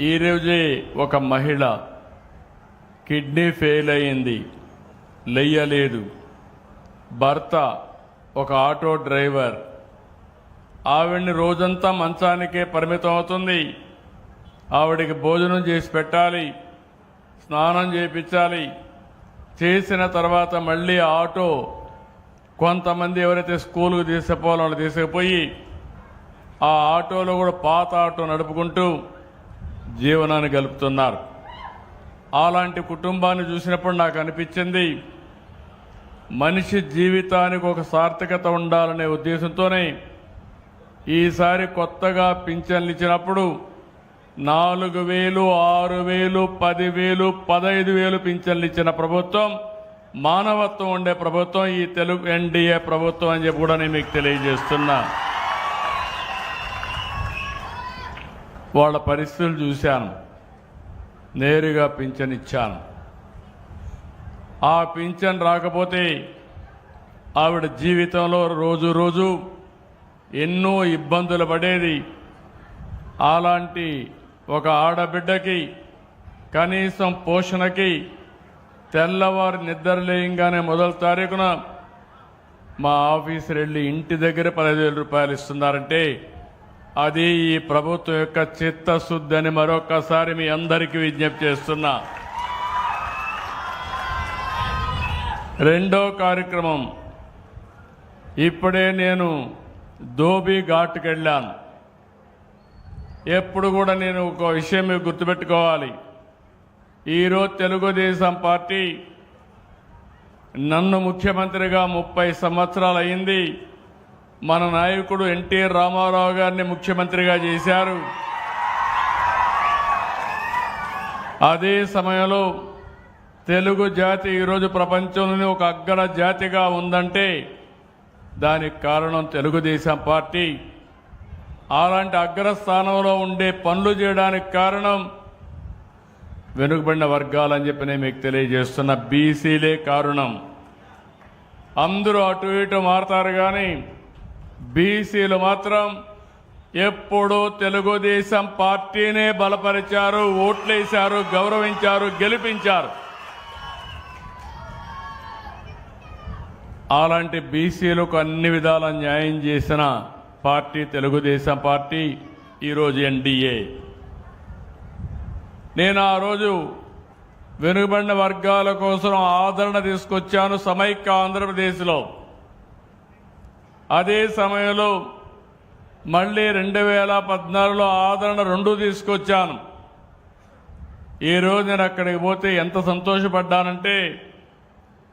ఈరోజే ఒక మహిళ కిడ్నీ ఫెయిల్ అయింది. లేయలేదు భర్త ఒక ఆటో డ్రైవర్. ఆవిడ్ని రోజంతా మంచానికే పరిమితం అవుతుంది. ఆవిడికి భోజనం చేసి పెట్టాలి. స్నానం చేయించాలి చేసిన తర్వాత మళ్ళీ ఆటో కొంతమంది ఎవరైతే స్కూల్కి తీసుకుపోవాలో వాళ్ళు తీసుకుపోయి ఆ ఆటోలో కూడా పాత ఆటో నడుపుకుంటూ జీవనాన్ని గలుపుతున్నారు. అలాంటి కుటుంబాన్ని చూసినప్పుడు నాకు అనిపించింది మనిషి జీవితానికి ఒక సార్థకత ఉండాలనే ఉద్దేశంతోనే ఈసారి కొత్తగా పింఛన్లు ఇచ్చినప్పుడు నాలుగు వేలు ఆరు వేలు పదివేలు పదహైదు వేలు పింఛన్లు ఇచ్చిన ప్రభుత్వం మానవత్వం ఉండే ప్రభుత్వం ఈ తెలుగు ఎన్డీఏ ప్రభుత్వం అని చెప్పి కూడా నేను మీకు తెలియజేస్తున్నా. వాళ్ళ పరిస్థితులు చూశాను. నేరుగా పింఛన్ ఇచ్చాను ఆ పింఛన్ రాకపోతే ఆవిడ జీవితంలో రోజు రోజు ఎన్నో ఇబ్బందులు పడేది. అలాంటి ఒక ఆడబిడ్డకి కనీసం పోషణకి తెల్లవారు నిద్రలేయంగానే మొదటి తారీఖున మా ఆఫీసర్ వెళ్ళి ఇంటి దగ్గర పదహైదు వేల రూపాయలు ఇస్తున్నారంటే అది ఈ ప్రభుత్వం యొక్క చిత్తశుద్ధి అని మరొకసారి మీ అందరికీ విజ్ఞప్తి చేస్తున్నా. రెండో కార్యక్రమం. ఇప్పుడే నేను దోబీ ఘాట్కి వెళ్ళాను. ఎప్పుడు కూడా నేను ఒక విషయం మీకు గుర్తుపెట్టుకోవాలి. ఈరోజు తెలుగుదేశం పార్టీ నన్ను ముఖ్యమంత్రిగా ముప్పై సంవత్సరాలు అయింది. మన నాయకుడు ఎన్టీఆర్ రామారావు గారిని ముఖ్యమంత్రిగా చేశారు. అదే సమయంలో తెలుగు జాతి ఈరోజు ప్రపంచంలోనే ఒక అగ్గర జాతిగా ఉందంటే దానికి కారణం తెలుగుదేశం పార్టీ. అలాంటి అగ్రస్థానంలో ఉండే పనులు చేయడానికి కారణం వెనుకబడిన వర్గాలని చెప్పి నేను మీకు తెలియజేస్తున్న బీసీలే కారణం. అందరూ అటు ఇటు మారతారు కానీ బీసీలు మాత్రం ఎప్పుడూ తెలుగుదేశం పార్టీనే బలపరిచారు ఓట్లేశారు గౌరవించారు గెలిపించారు. అలాంటి బీసీలకు అన్ని విధాల న్యాయం చేసిన పార్టీ తెలుగుదేశం పార్టీ ఈరోజు ఎన్డీఏ. నేను ఆ రోజు వెనుకబడిన వర్గాల కోసం ఆదరణ తీసుకొచ్చాను సమైక్య ఆంధ్రప్రదేశ్లో. అదే సమయంలో మళ్ళీ రెండు వేల పద్నాలుగులో ఆదరణ రెండు తీసుకొచ్చాను. ఈ రోజు నేను అక్కడికి పోతే ఎంత సంతోషపడ్డానంటే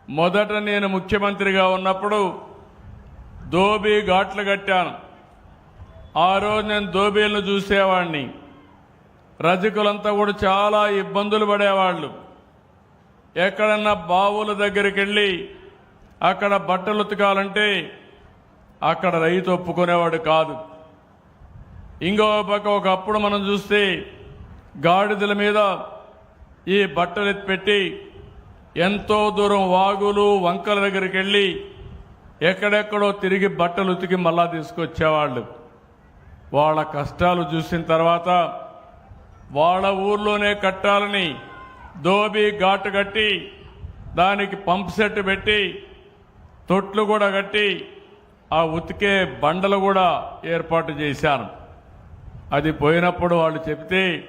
మొదట నేను ముఖ్యమంత్రిగా ఉన్నప్పుడు దోబీ ఘాట్లు కట్టాను. ఆ రోజు నేను దోబీలను చూసేవాడిని రజకులంతా కూడా చాలా ఇబ్బందులు పడేవాళ్ళు. ఎక్కడన్నా బావుల దగ్గరికి వెళ్ళి అక్కడ బట్టలు ఉతకాలంటే అక్కడ రైతు ఒప్పుకునేవాడు కాదు. ఇంకో పక్క ఒకప్పుడు మనం చూస్తే గాడిదల మీద ఈ బట్టలు పెట్టి ఎంతో దూరం వాగులు వంకల దగ్గరికి వెళ్ళి ఎక్కడెక్కడో తిరిగి బట్టలు ఉతికి మళ్ళా తీసుకొచ్చేవాళ్ళు. వాళ్ళ కష్టాలు చూసిన తర్వాత వాళ్ళ ఊర్లోనే కట్టాలని దోబి ఘాటు కట్టి దానికి పంప్ సెట్ పెట్టి తొట్లు కూడా కట్టి ఆ ఉతికే బండలు కూడా ఏర్పాటు చేశాను. అది పోయినప్పుడు వాళ్ళు చెప్తే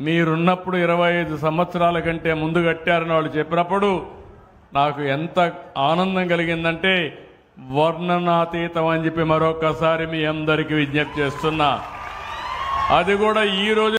మీరున్నప్పుడు ఇరవై ఐదు సంవత్సరాల కంటే ముందు కట్టారని వాళ్ళు చెప్పినప్పుడు నాకు ఎంత ఆనందం కలిగిందంటే వర్ణనాతీతం అని చెప్పి మరొకసారి మీ అందరికీ విజ్ఞప్తి చేస్తున్నా. అది కూడా ఈ రోజు